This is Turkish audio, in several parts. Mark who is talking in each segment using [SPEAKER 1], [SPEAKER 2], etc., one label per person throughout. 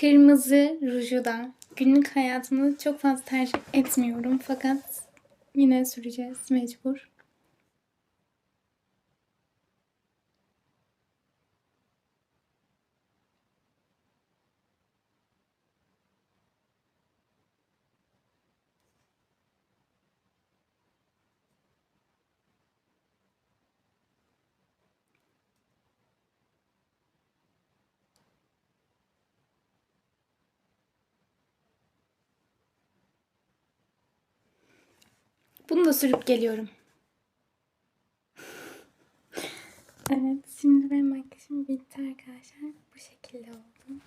[SPEAKER 1] Kırmızı ruju da günlük hayatımda çok fazla tercih etmiyorum fakat yine süreceğiz mecbur. Bunu da sürüp geliyorum. Evet, şimdi benim makyajım bitti arkadaşlar. Bu şekilde oldu.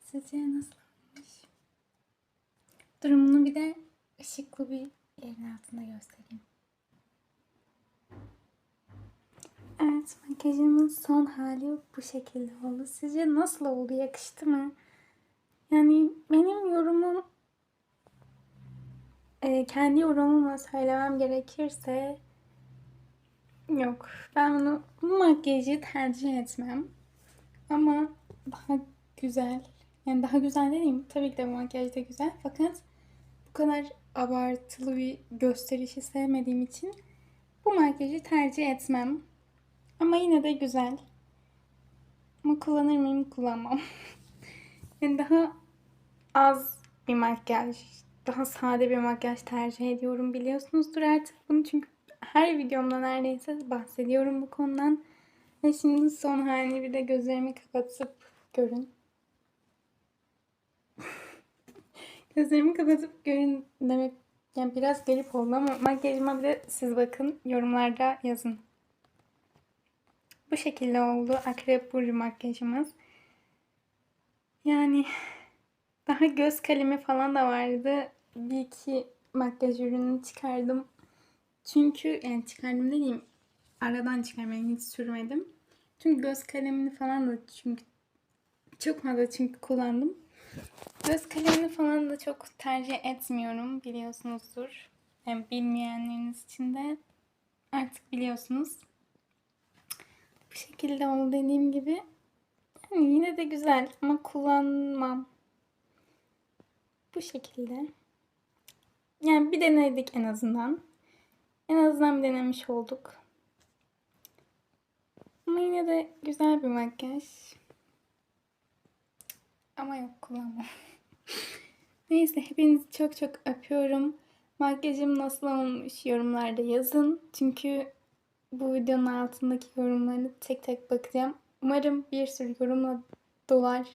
[SPEAKER 1] Sizce nasıl olmuş? Durumunu bir de ışıklı bir yerin altında göstereyim. Evet, makyajımın son hali bu şekilde oldu. Sizce nasıl oldu? Yakıştı mı? Yani benim yorumum kendi yorumumu söylemem gerekirse yok. Ben bunu bu makyajı tercih etmem. Ama daha güzel. Yani daha güzel dediğim tabii ki de bu makyaj da güzel. Fakat bu kadar abartılı bir gösterişi sevmediğim için bu makyajı tercih etmem. Ama yine de güzel. Ama kullanır mıyım? Kullanmam. yani daha az bir makyaj, daha sade bir makyaj tercih ediyorum biliyorsunuzdur artık bunu çünkü her videomda neredeyse bahsediyorum bu konudan. Ve şimdi son halini bir de gözlerimi kapatıp görün. gözlerimi kapatıp görün demek yani biraz garip oldu ama makyajıma bir de siz bakın yorumlarda yazın. Bu şekilde oldu akrep burcu makyajımız. Yani daha göz kalemi falan da vardı. Bir iki makyaj ürünü çıkardım. Çünkü yani çıkardım dediğim aradan çıkarmayı hiç sürmedim. Çünkü göz kalemini falan da çünkü çok fazla çünkü kullandım. Göz kalemini falan da çok tercih etmiyorum biliyorsunuzdur. Yani bilmeyenleriniz için de artık biliyorsunuz. Bu şekilde oldu dediğim gibi. Yani yine de güzel ama kullanmam. Bu şekilde. Yani bir denedik en azından. En azından bir denemiş olduk. Ama yine de güzel bir makyaj. Ama yok kullanmam. Neyse hepinizi çok çok öpüyorum. Makyajım nasıl olmuş yorumlarda yazın. Çünkü bu videonun altındaki yorumlarını tek tek bakacağım. Umarım bir sürü yorumla dolar